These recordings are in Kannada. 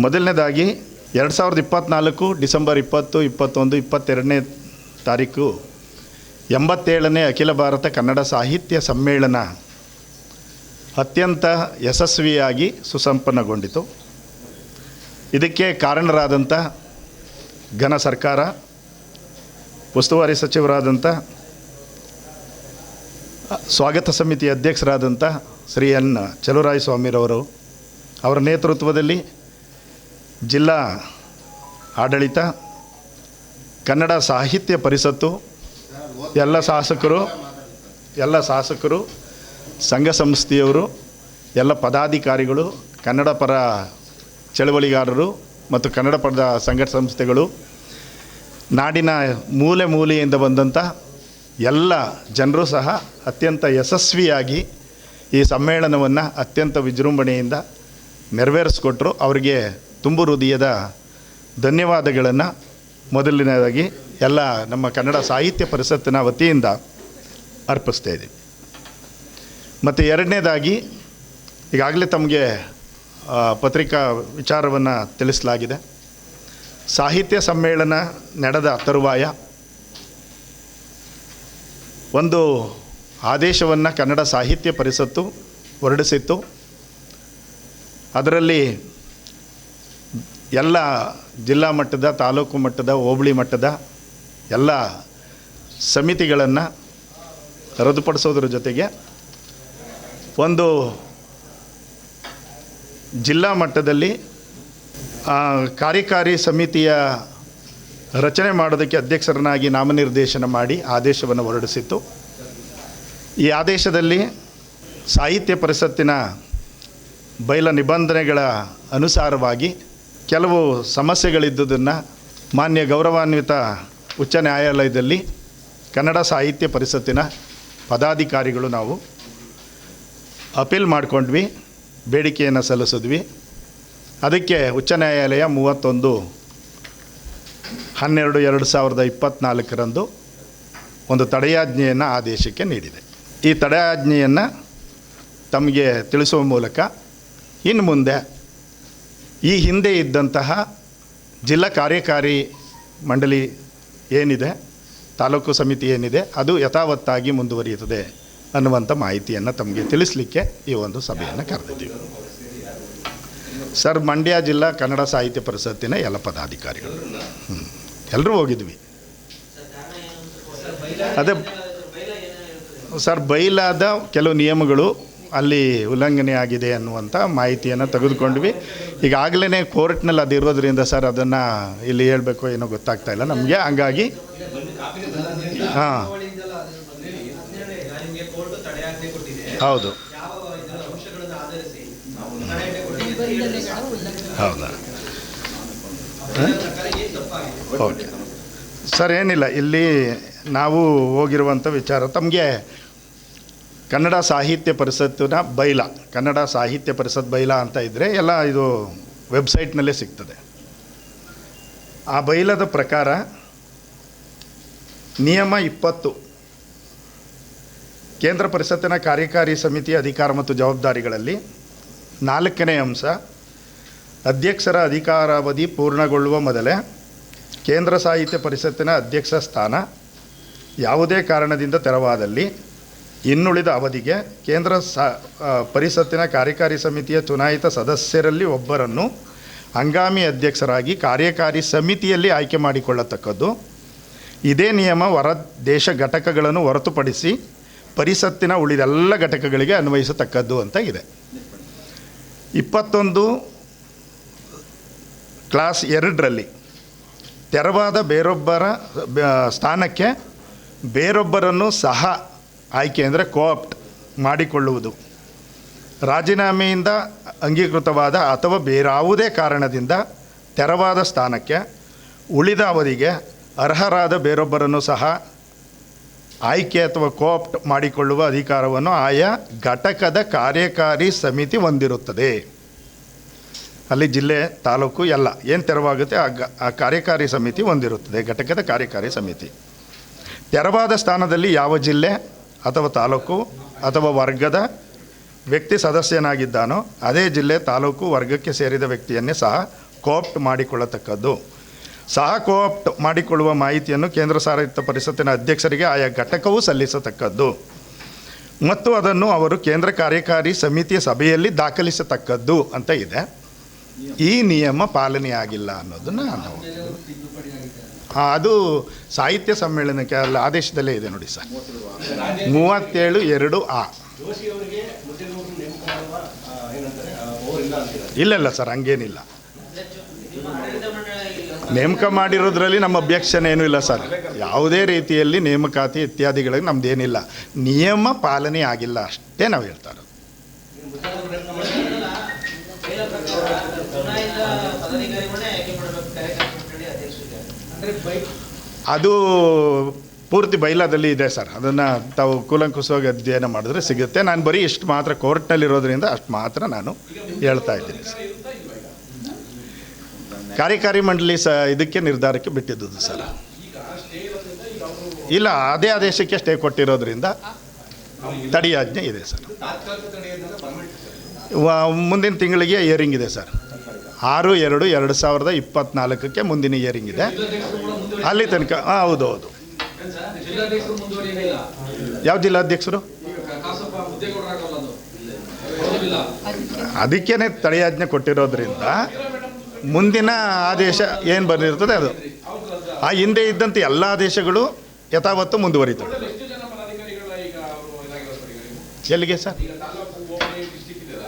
ಮೊದಲನೇದಾಗಿ ಎರಡು ಸಾವಿರದ ಇಪ್ಪತ್ತ್ನಾಲ್ಕು ಡಿಸೆಂಬರ್ ಇಪ್ಪತ್ತು, ಇಪ್ಪತ್ತೊಂದು, ಇಪ್ಪತ್ತೆರಡನೇ ತಾರೀಕು ಎಂಬತ್ತೇಳನೇ ಅಖಿಲ ಭಾರತ ಕನ್ನಡ ಸಾಹಿತ್ಯ ಸಮ್ಮೇಳನ ಅತ್ಯಂತ ಯಶಸ್ವಿಯಾಗಿ ಸುಸಂಪನ್ನಗೊಂಡಿತು. ಇದಕ್ಕೆ ಕಾರಣರಾದಂಥ ಘನ ಸರ್ಕಾರ, ಉಸ್ತುವಾರಿ ಸಚಿವರಾದಂಥ, ಸ್ವಾಗತ ಸಮಿತಿ ಅಧ್ಯಕ್ಷರಾದಂಥ ಶ್ರೀ ಎನ್ ಚಲುರಾಯಸ್ವಾಮಿರವರು ಅವರ ನೇತೃತ್ವದಲ್ಲಿ ಜಿಲ್ಲಾ ಆಡಳಿತ, ಕನ್ನಡ ಸಾಹಿತ್ಯ ಪರಿಷತ್ತು, ಎಲ್ಲ ಶಾಸಕರು ಎಲ್ಲ ಶಾಸಕರು, ಸಂಘ ಸಂಸ್ಥೆಯವರು, ಎಲ್ಲ ಪದಾಧಿಕಾರಿಗಳು, ಕನ್ನಡ ಪರ ಚಳವಳಿಗಾರರು ಮತ್ತು ಕನ್ನಡ ಪರದ ಸಂಘ ಸಂಸ್ಥೆಗಳು, ನಾಡಿನ ಮೂಲೆ ಮೂಲೆಯಿಂದ ಬಂದಂಥ ಎಲ್ಲ ಜನರು ಸಹ ಅತ್ಯಂತ ಯಶಸ್ವಿಯಾಗಿ ಈ ಸಮ್ಮೇಳನವನ್ನು ಅತ್ಯಂತ ವಿಜೃಂಭಣೆಯಿಂದ ನೆರವೇರಿಸ್ಕೊಟ್ರು. ಅವರಿಗೆ ತುಂಬು ಹೃದಯದ ಧನ್ಯವಾದಗಳನ್ನು ಮೊದಲನೇದಾಗಿ ಎಲ್ಲ ನಮ್ಮ ಕನ್ನಡ ಸಾಹಿತ್ಯ ಪರಿಷತ್ತಿನ ವತಿಯಿಂದ ಅರ್ಪಿಸ್ತಾ ಇದ್ದೀವಿ. ಮತ್ತು ಎರಡನೇದಾಗಿ ಈಗಾಗಲೇ ತಮಗೆ ಪತ್ರಿಕಾ ವಿಚಾರವನ್ನು ತಿಳಿಸಲಾಗಿದೆ. ಸಾಹಿತ್ಯ ಸಮ್ಮೇಳನ ನಡೆದ ತರುವಾಯ ಒಂದು ಆದೇಶವನ್ನು ಕನ್ನಡ ಸಾಹಿತ್ಯ ಪರಿಷತ್ತು ಹೊರಡಿಸಿತ್ತು. ಅದರಲ್ಲಿ ಎಲ್ಲ ಜಿಲ್ಲಾ ಮಟ್ಟದ, ತಾಲೂಕು ಮಟ್ಟದ, ಹೋಬಳಿ ಮಟ್ಟದ ಎಲ್ಲ ಸಮಿತಿಗಳನ್ನು ರದ್ದುಪಡಿಸೋದ್ರ ಜೊತೆಗೆ ಒಂದು ಜಿಲ್ಲಾ ಮಟ್ಟದಲ್ಲಿ ಕಾರ್ಯಕಾರಿ ಸಮಿತಿಯ ರಚನೆ ಮಾಡೋದಕ್ಕೆ ಅಧ್ಯಕ್ಷರನ್ನಾಗಿ ನಾಮನಿರ್ದೇಶನ ಮಾಡಿ ಆದೇಶವನ್ನು ಹೊರಡಿಸಿತ್ತು. ಈ ಆದೇಶದಲ್ಲಿ ಸಾಹಿತ್ಯ ಪರಿಷತ್ತಿನ ಬಯಲ ನಿಬಂಧನೆಗಳ ಅನುಸಾರವಾಗಿ ಕೆಲವು ಸಮಸ್ಯೆಗಳಿದ್ದುದನ್ನು ಮಾನ್ಯ ಗೌರವಾನ್ವಿತ ಉಚ್ಚ ನ್ಯಾಯಾಲಯದಲ್ಲಿ ಕನ್ನಡ ಸಾಹಿತ್ಯ ಪರಿಷತ್ತಿನ ಪದಾಧಿಕಾರಿಗಳು ನಾವು ಅಪೀಲ್ ಮಾಡಿಕೊಂಡ್ವಿ, ಬೇಡಿಕೆಯನ್ನು ಸಲ್ಲಿಸಿದ್ವಿ. ಅದಕ್ಕೆ ಉಚ್ಚ ನ್ಯಾಯಾಲಯ ಮೂವತ್ತೊಂದು ಹನ್ನೆರಡು ಎರಡು ಸಾವಿರದ ಇಪ್ಪತ್ತ್ನಾಲ್ಕರಂದು ಒಂದು ತಡೆಯಾಜ್ಞೆಯನ್ನು ಆದೇಶಕ್ಕೆ ನೀಡಿದೆ. ಈ ತಡೆಯಾಜ್ಞೆಯನ್ನು ತಮಗೆ ತಿಳಿಸುವ ಮೂಲಕ ಇನ್ನು ಮುಂದೆ ಈ ಹಿಂದೆ ಇದ್ದಂತಹ ಜಿಲ್ಲಾ ಕಾರ್ಯಕಾರಿ ಮಂಡಳಿ ಏನಿದೆ, ತಾಲೂಕು ಸಮಿತಿ ಏನಿದೆ, ಅದು ಯಥಾವತ್ತಾಗಿ ಮುಂದುವರಿಯುತ್ತದೆ ಅನ್ನುವಂಥ ಮಾಹಿತಿಯನ್ನು ತಮಗೆ ತಿಳಿಸಲಿಕ್ಕೆ ಈ ಒಂದು ಸಭೆಯನ್ನು ಕರೆದಿದ್ದೀವಿ. ಸರ್, ಮಂಡ್ಯ ಜಿಲ್ಲಾ ಕನ್ನಡ ಸಾಹಿತ್ಯ ಪರಿಷತ್ತಿನ ಎಲ್ಲ ಪದಾಧಿಕಾರಿಗಳು. ಎಲ್ಲರೂ ಹೋಗಿದ್ವಿ. ಅದೇ ಸರ್, ಬೈಲಾದ ಕೆಲವು ನಿಯಮಗಳು ಅಲ್ಲಿ ಉಲ್ಲಂಘನೆ ಆಗಿದೆ ಅನ್ನುವಂಥ ಮಾಹಿತಿಯನ್ನು ತೆಗೆದುಕೊಂಡ್ವಿ. ಈಗಾಗಲೇ ಕೋರ್ಟ್ನಲ್ಲಿ ಅದಿರೋದ್ರಿಂದ ಸರ್ ಅದನ್ನು ಇಲ್ಲಿ ಹೇಳಬೇಕು ಏನೋ ಗೊತ್ತಾಗ್ತಾ ಇಲ್ಲ ನಮಗೆ. ಹಂಗಾಗಿ ಹಾಂ. ಹೌದು. ಹೌದಾ? ಓಕೆ. ಸರ್ ಏನಿಲ್ಲ, ಇಲ್ಲಿ ನಾವು ಹೋಗಿರುವಂಥ ವಿಚಾರ. ತಮಗೆ ಕನ್ನಡ ಸಾಹಿತ್ಯ ಪರಿಷತ್ತಿನ ಬೈಲ, ಕನ್ನಡ ಸಾಹಿತ್ಯ ಪರಿಷತ್ ಬೈಲ ಅಂತ ಇದ್ದರೆ ಎಲ್ಲ ಇದು ವೆಬ್ಸೈಟ್ನಲ್ಲೇ ಸಿಗ್ತದೆ. ಆ ಬೈಲದ ಪ್ರಕಾರ ನಿಯಮ ಇಪ್ಪತ್ತು, ಕೇಂದ್ರ ಪರಿಷತ್ತಿನ ಕಾರ್ಯಕಾರಿ ಸಮಿತಿ ಅಧಿಕಾರ ಮತ್ತು ಜವಾಬ್ದಾರಿಗಳಲ್ಲಿ ನಾಲ್ಕನೇ ಅಂಶ, ಅಧ್ಯಕ್ಷರ ಅಧಿಕಾರಾವಧಿ ಪೂರ್ಣಗೊಳ್ಳುವ ಮೊದಲೇ ಕೇಂದ್ರ ಸಾಹಿತ್ಯ ಪರಿಷತ್ತಿನ ಅಧ್ಯಕ್ಷ ಸ್ಥಾನ ಯಾವುದೇ ಕಾರಣದಿಂದ ತೆರವಾದಲ್ಲಿ ಇನ್ನುಳಿದ ಅವಧಿಗೆ ಕೇಂದ್ರ ಸ ಪರಿಷತ್ತಿನ ಕಾರ್ಯಕಾರಿ ಸಮಿತಿಯ ಚುನಾಯಿತ ಸದಸ್ಯರಲ್ಲಿ ಒಬ್ಬರನ್ನು ಹಂಗಾಮಿ ಅಧ್ಯಕ್ಷರಾಗಿ ಕಾರ್ಯಕಾರಿ ಸಮಿತಿಯಲ್ಲಿ ಆಯ್ಕೆ ಮಾಡಿಕೊಳ್ಳತಕ್ಕದ್ದು. ಇದೇ ನಿಯಮ ಹೊರ ದೇಶ ಘಟಕಗಳನ್ನು ಹೊರತುಪಡಿಸಿ ಪರಿಷತ್ತಿನ ಉಳಿದೆಲ್ಲ ಘಟಕಗಳಿಗೆ ಅನ್ವಯಿಸತಕ್ಕದ್ದು ಅಂತ ಇದೆ. ಇಪ್ಪತ್ತೊಂದು ಕ್ಲಾಸ್ ಎರಡರಲ್ಲಿ ತೆರವಾದ ಬೇರೊಬ್ಬರ ಸ್ಥಾನಕ್ಕೆ ಬೇರೊಬ್ಬರನ್ನು ಸಹ ಆಯ್ಕೆ ಅಂದರೆ ಕೋಆಪ್ಟ್ ಮಾಡಿಕೊಳ್ಳುವುದು. ರಾಜೀನಾಮೆಯಿಂದ ಅಂಗೀಕೃತವಾದ ಅಥವಾ ಬೇರಾವುದೇ ಕಾರಣದಿಂದ ತೆರವಾದ ಸ್ಥಾನಕ್ಕೆ, ಉಳಿದ ಅವಧಿಗೆ ಅರ್ಹರಾದ ಬೇರೊಬ್ಬರನ್ನು ಸಹ ಆಯ್ಕೆ ಅಥವಾ ಕೋಆಪ್ಟ್ ಮಾಡಿಕೊಳ್ಳುವ ಅಧಿಕಾರವನ್ನು ಆಯಾ ಘಟಕದ ಕಾರ್ಯಕಾರಿ ಸಮಿತಿ ಹೊಂದಿರುತ್ತದೆ. ಅಲ್ಲಿ ಜಿಲ್ಲೆ, ತಾಲೂಕು ಎಲ್ಲ ಏನು ತೆರವಾಗುತ್ತೆ ಆ ಗ, ಆ ಕಾರ್ಯಕಾರಿ ಸಮಿತಿ ಹೊಂದಿರುತ್ತದೆ, ಘಟಕದ ಕಾರ್ಯಕಾರಿ ಸಮಿತಿ. ತೆರವಾದ ಸ್ಥಾನದಲ್ಲಿ ಯಾವ ಜಿಲ್ಲೆ ಅಥವಾ ತಾಲೂಕು ಅಥವಾ ವರ್ಗದ ವ್ಯಕ್ತಿ ಸದಸ್ಯನಾಗಿದ್ದಾನೋ ಅದೇ ಜಿಲ್ಲೆ, ತಾಲೂಕು, ವರ್ಗಕ್ಕೆ ಸೇರಿದ ವ್ಯಕ್ತಿಯನ್ನೇ ಸಹ ಕೋಪ್ಟ್ ಮಾಡಿಕೊಳ್ಳತಕ್ಕದ್ದು. ಸಹ ಕೋಪ್ಟ್ ಮಾಡಿಕೊಳ್ಳುವ ಮಾಹಿತಿಯನ್ನು ಕೇಂದ್ರ ಸಾರಿತ ಪರಿಷತ್ತಿನ ಅಧ್ಯಕ್ಷರಿಗೆ ಆಯಾ ಘಟಕವು ಸಲ್ಲಿಸತಕ್ಕದ್ದು. ಮತ್ತು ಅದನ್ನು ಅವರು ಕೇಂದ್ರ ಕಾರ್ಯಕಾರಿ ಸಮಿತಿಯ ಸಭೆಯಲ್ಲಿ ದಾಖಲಿಸತಕ್ಕದ್ದು ಅಂತ ಇದೆ. ಈ ನಿಯಮ ಪಾಲನೆಯಾಗಿಲ್ಲ ಅನ್ನೋದನ್ನು ನಾವು ಹಾಂ ಅದು ಸಾಹಿತ್ಯ ಸಮ್ಮೇಳನಕ್ಕೆ ಅಲ್ಲಿ, ಆದೇಶದಲ್ಲೇ ಇದೆ ನೋಡಿ ಸರ್. ಮೂವತ್ತೇಳು ಎರಡು ಆ. ಇಲ್ಲ ಇಲ್ಲ ಸರ್, ಹಂಗೇನಿಲ್ಲ. ನೇಮಕ ಮಾಡಿರೋದ್ರಲ್ಲಿ ನಮ್ಮ ಅಬ್ಜೆಕ್ಷನ್ ಏನೂ ಇಲ್ಲ ಸರ್. ಯಾವುದೇ ರೀತಿಯಲ್ಲಿ ನೇಮಕಾತಿ ಇತ್ಯಾದಿಗಳಿಗೆ ನಮ್ದೇನಿಲ್ಲ. ನಿಯಮ ಪಾಲನೆ ಆಗಿಲ್ಲ ಅಷ್ಟೇ ನಾವು ಹೇಳ್ತಾ ಇರೋದು ಚುನಾಯಿತ ಪದಾಧಿಕಾರಿಗಳನ್ನೇ ಆಯ್ಕೆ ಮಾಡಬೇಕು ಕಾರ್ಯಕಾರಿ ಮಂಡಳಿ ಅಧ್ಯಕ್ಷರಿಗೆ ಅಂದ್ರೆ ಬೈ ಅದು ಪೂರ್ತಿ ಬೈಲಾದಲ್ಲಿ ಇದೆ ಸರ್. ಅದನ್ನು ತಾವು ಕೂಲಂಕುಷವಾಗಿ ಅಧ್ಯಯನ ಮಾಡಿದ್ರೆ ಸಿಗುತ್ತೆ. ನಾನು ಬರೀ ಇಷ್ಟು ಮಾತ್ರ ಕೋರ್ಟ್ನಲ್ಲಿರೋದ್ರಿಂದ ಅಷ್ಟು ಮಾತ್ರ ನಾನು ಹೇಳ್ತಾ ಇದ್ದೀನಿ ಸರ್. ಕಾರ್ಯಕಾರಿ ಮಂಡಳಿ ಸ ಇದಕ್ಕೆ ನಿರ್ಧಾರಕ್ಕೆ ಬಿಟ್ಟಿದ್ದುದು ಸರ್. ಇಲ್ಲ, ಅದೇ ಆದೇಶಕ್ಕೆ ಸ್ಟೇ ಕೊಟ್ಟಿರೋದ್ರಿಂದ ತಡೆಯಾಜ್ಞೆ ಇದೆ ಸರ್. ಮುಂದಿನ ತಿಂಗಳಿಗೆ ಇಯರಿಂಗ್ ಇದೆ ಸರ್. ಆರು ಎರಡು ಎರಡು ಸಾವಿರದ ಇಪ್ಪತ್ತ್ನಾಲ್ಕಕ್ಕೆ ಮುಂದಿನ ಇಯರಿಂಗ್ ಇದೆ. ಅಲ್ಲಿ ತನಕ ಹಾಂ ಹೌದು ಹೌದು. ಯಾವ ಜಿಲ್ಲಾಧ್ಯಕ್ಷರು? ಅದಕ್ಕೇನೆ ತಡೆಯಾಜ್ಞೆ ಕೊಟ್ಟಿರೋದ್ರಿಂದ ಮುಂದಿನ ಆದೇಶ ಏನು ಬಂದಿರ್ತದೆ ಅದು. ಆ ಹಿಂದೆ ಇದ್ದಂಥ ಎಲ್ಲ ಆದೇಶಗಳು ಯಥಾವತ್ತು ಮುಂದುವರಿತವೆ. ಎಲ್ಲಿಗೆ ಜನ ಪದಾಧಿಕಾರಿಗಳ ಈಗ ಅವರು ಇದಾಗಿರೋ ಸರ್ ಈಗ ನೀವು? ಎಲ್ಲಿಗೆ ಸರ್ ಈಗ ತಾಲೂಕು ಹೋಬಳಿ ಡಿಸ್ಟಿಕ್ ಇದೆಯಲ್ಲ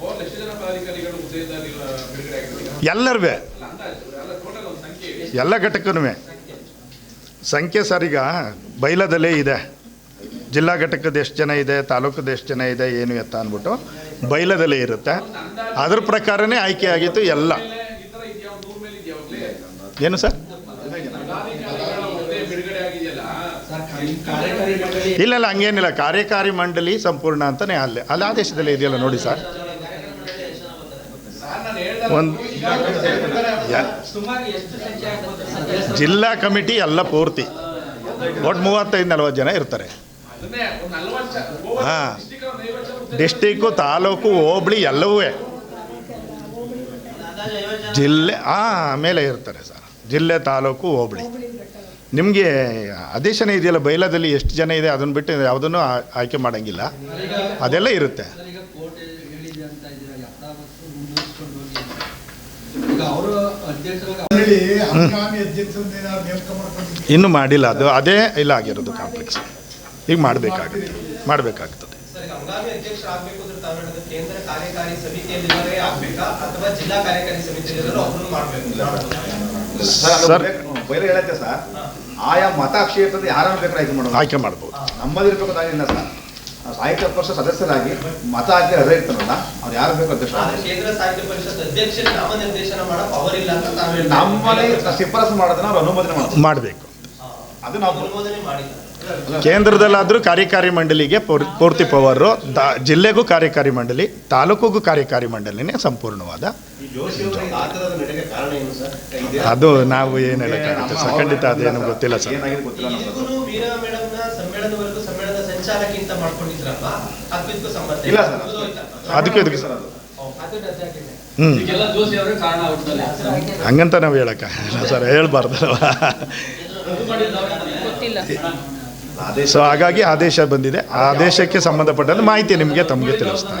ಓವರ್ ಎಷ್ಟು ಜನ ಪದಾಧಿಕಾರಿಗಳು ಹುದ್ದೆಯಿಂದ ನಿಲ್ಲ- ಬಿಡುಗಡೆ ಆಗಿದ್ದಾರೆ ಈಗ? ಎಲ್ಲರೂ. ಎಲ್ಲ ಘಟಕನೂ ಸಂಖ್ಯೆ ಸರ್ ಈಗ ಬೈಲದಲ್ಲೇ ಇದೆ. ಜಿಲ್ಲಾ ಘಟಕದ ಎಷ್ಟು ಜನ ಇದೆ, ತಾಲೂಕದ ಎಷ್ಟು ಜನ ಇದೆ, ಏನು ಎತ್ತ ಅಂದ್ಬಿಟ್ಟು ಬೈಲದಲ್ಲೇ ಇರುತ್ತೆ. ಅದ್ರ ಪ್ರಕಾರನೇ ಆಯ್ಕೆ ಆಗಿತ್ತು ಎಲ್ಲ. ಏನು ಸರ್? ಇಲ್ಲ ಇಲ್ಲ, ಹಂಗೇನಿಲ್ಲ. ಕಾರ್ಯಕಾರಿ ಮಂಡಳಿ ಸಂಪೂರ್ಣ ಅಂತಲೇ ಅಲ್ಲೇ. ಅಲ್ಲಿ ಆದೇಶದಲ್ಲೇ ಇದೆಯಲ್ಲ ನೋಡಿ ಸರ್. ಒಂದು ಜಿಲ್ಲಾ ಕಮಿಟಿ ಎಲ್ಲ ಪೂರ್ತಿ. ಒಟ್ಟು ಮೂವತ್ತೈದು, ನಲ್ವತ್ತು ಜನ ಇರ್ತಾರೆ. ಹಾಂ. ಡಿಸ್ಟಿಕ್ಕು, ತಾಲೂಕು, ಹೋಬಳಿ ಎಲ್ಲವೂ ಜಿಲ್ಲೆ ಹಾಂ ಮೇಲೆ ಇರ್ತಾರೆ ಸರ್. ಜಿಲ್ಲೆ, ತಾಲೂಕು, ಹೋಬಳಿ. ನಿಮಗೆ ಆದೇಶನೇ ಇದೆಯಲ್ಲ, ಬೈಲದಲ್ಲಿ ಎಷ್ಟು ಜನ ಇದೆ? ಅದನ್ನು ಬಿಟ್ಟು ಯಾವುದನ್ನು ಆಯ್ಕೆ ಮಾಡೋಂಗಿಲ್ಲ. ಅದೆಲ್ಲ ಇರುತ್ತೆ. ಇನ್ನೂ ಮಾಡಿಲ್ಲ ಅದು ಅದೇ ಇಲ್ಲ ಆಗಿರೋದು ಕಾಂಪ್ಲೆಕ್ಸ್ ಈಗ ಮಾಡಬೇಕಾಗುತ್ತೆ ಮಾಡಬೇಕಾಗ್ತದೆ. ಸರ್ ಬೇರೆ ಸರ್ ಬೈರೆ ಹೇಳತ್ತೆ ಸರ್. ಆಯಾ ಮತ ಯಾರು ಯಾರನ್ನು ಬೇಕಾದ್ರೆ ಆಯ್ಕೆ ಮಾಡೋದು ಆಯ್ಕೆ ಮಾಡ್ಬೋದು. ನಮ್ಮದಿರ್ಬೇಕು ಸರ್. ಸಾಹಿತ್ಯ ಪರಿಷತ್ ಸದಸ್ಯರಾಗಿ ಮತ ಹಾಕಿ ಅದೇ ಇರ್ತಾರಲ್ಲ ಅವ್ರು ಯಾರು ಬೇಕು ಅಧ್ಯಕ್ಷ? ಕೇಂದ್ರ ಸಾಹಿತ್ಯ ಪರಿಷತ್ ಅಧ್ಯಕ್ಷ ನಾಮನಿರ್ದೇಶನ ಮಾಡೋ ಪವರ್ ಇಲ್ಲ ಅಂತ ತಾವು ನಮ್ಮಲ್ಲಿ ಶಿಫಾರಸು ಮಾಡೋದನ್ನ ಅವ್ರು ಅನುಮೋದನೆ ಮಾಡೋದು ಮಾಡಬೇಕು. ಅದು ನಾವು ಅನುಮೋದನೆ ಮಾಡಿದ್ದಾರೆ. ಕೇಂದ್ರದಲ್ಲಾದರೂ ಕಾರ್ಯಕಾರಿ ಮಂಡಳಿಗೆ ಪೂರ್- ಪೂರ್ತಿ ಪವರು ದ ಜಿಲ್ಲೆಗೂ ಕಾರ್ಯಕಾರಿ ಮಂಡಳಿ ತಾಲೂಕಿಗೂ ಕಾರ್ಯಕಾರಿ ಮಂಡಳಿನೇ ಸಂಪೂರ್ಣವಾದ. ಅದು ನಾವು ಏನು ಹೇಳಕ್ಕೆ ಸರ್. ಖಂಡಿತ ಅದೇನು ಗೊತ್ತಿಲ್ಲ ಸರ್ ಏನಾಗಿದೆ ಗೊತ್ತಿಲ್ಲ ನಮ್ಗೆ ಅದು. ಇದಕ್ಕೂ ವೀರ ಮೇಡಮ್ನ ಸಮ್ಮೇಳನವರೆಗೂ ಮಾಡ್ಕೊಂಡಿದ್ರಲ್ವಾ? ಅದಕ್ಕೂ ಸಂಬಂಧ ಇಲ್ಲ. ಸರ್. ಅದಕ್ಕೆ ಅದಕ್ಕೂ ಸರ್ ಅದು. ಹ್ಞೂ ಈಗೆಲ್ಲ ಜೋಶಿ ಅವರೇ ಕಾರಣ ಹುಟ್ಟದಲ್ಲಿ ಹಂಗಂತ ನಾವು ಹೇಳಕ ಸರ್ ಹೇಳ್ಬಾರ್ದಲ್ವ ಗೊತ್ತಿಲ್ಲ. ಆದೇಶ ಸೊ ಹಾಗಾಗಿ ಆದೇಶ ಬಂದಿದೆ. ಆ ಆದೇಶಕ್ಕೆ ಸಂಬಂಧಪಟ್ಟಂತೆ ಮಾಹಿತಿ ನಿಮಗೆ ತಮಗೆ ತಿಳಿಸ್ತಾ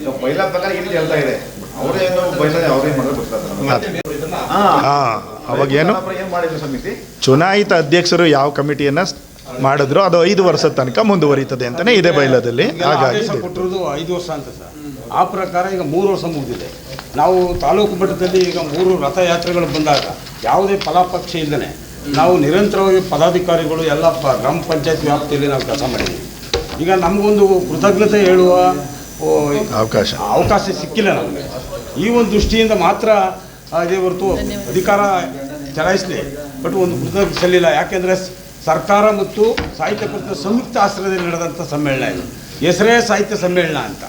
ಈಗ ಬೈಲ ಪ್ರಕಾರ ಏನಿದೆ ಹೇಳ್ತಾ ಇದೆ. ಅವರೇನು ಬೈಲ ಅವ್ರೇನು ಮಾಡೋದು ಗೊತ್ತಿಲ್ಲ ಅದು. ಇದನ್ನ ಹಾ. ಹಾಂ ಅವಾಗೇನು? ಏನು ಮಾಡಿದ್ರು ಸಮಿತಿ? ಚುನಾಯಿತ ಅಧ್ಯಕ್ಷರು ಯಾವ ಕಮಿಟಿಯನ್ನು ಮಾಡಿದ್ರು. ಅದು ಐದು ವರ್ಷದ ತನಕ ಮುಂದುವರಿತದೆ ಅಂತಲೇ ಇದೆ ಬೈಲದಲ್ಲಿ. ಹಾಗಾಗಿ ಕೊಟ್ಟಿರೋದು ಐದು ವರ್ಷ ಅಂತ ಸರ್. ಆ ಪ್ರಕಾರ ಈಗ ಮೂರು ವರ್ಷ ಮುಗಿದಿದೆ. ನಾವು ತಾಲೂಕು ಮಟ್ಟದಲ್ಲಿ ಈಗ ಮೂರು ರಥಯಾತ್ರೆಗಳು ಬಂದಾಗ ಯಾವುದೇ ಫಲಾಪಕ್ಷ ಇಲ್ಲದೆ ನಾವು ನಿರಂತರವಾಗಿ ಪದಾಧಿಕಾರಿಗಳು ಎಲ್ಲ ಪ ಗ್ರಾಮ ಪಂಚಾಯತ್ ವ್ಯಾಪ್ತಿಯಲ್ಲಿ ನಾವು ಕೆಲಸ ಮಾಡಿದ್ದೀವಿ. ಈಗ ನಮಗೊಂದು ಕೃತಜ್ಞತೆ ಹೇಳುವ ಅವಕಾಶ. ಅವಕಾಶ ಸಿಕ್ಕಿಲ್ಲ ನಮಗೆ. ಈ ಒಂದು ದೃಷ್ಟಿಯಿಂದ ಮಾತ್ರ ಅದೇ ಇದೇ ಹೊರತು ಅಧಿಕಾರ ಚಲಾಯಿಸಲಿ. ಬಟ್ ಒಂದು ಕೃತಜ್ಞತೆ ಸಲ್ಲಿಲ್ಲ. ಯಾಕೆಂದರೆ ಸರ್ಕಾರ ಮತ್ತು ಸಾಹಿತ್ಯ ಪರಿಷತ್ ಸಂಯುಕ್ತ ಆಶ್ರಯದಲ್ಲಿ ನಡೆದಂಥ ಸಮ್ಮೇಳನ ಇದು. ಹೆಸರೇ ಸಾಹಿತ್ಯ ಸಮ್ಮೇಳನ ಅಂತ.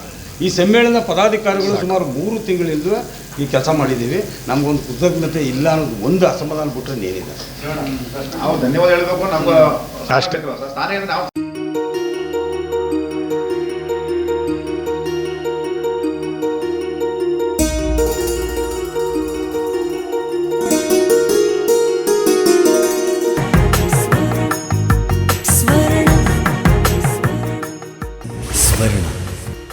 ಈ ಸಮ್ಮೇಳನ ಪದಾಧಿಕಾರಿಗಳು ಸುಮಾರು ಮೂರು ತಿಂಗಳಿಂದ ಈ ಕೆಲಸ ಮಾಡಿದ್ದೀವಿ. ನಮಗೊಂದು ಕೃತಜ್ಞತೆ ಇಲ್ಲ ಅನ್ನೋದು ಒಂದು ಅಸಮಾಧಾನ ಬಿಟ್ಟರೆ ಏನಿಲ್ಲ. ನಾವು ಧನ್ಯವಾದ ಹೇಳಬೇಕು ನಮ್ಗೆ ಅಷ್ಟೇ.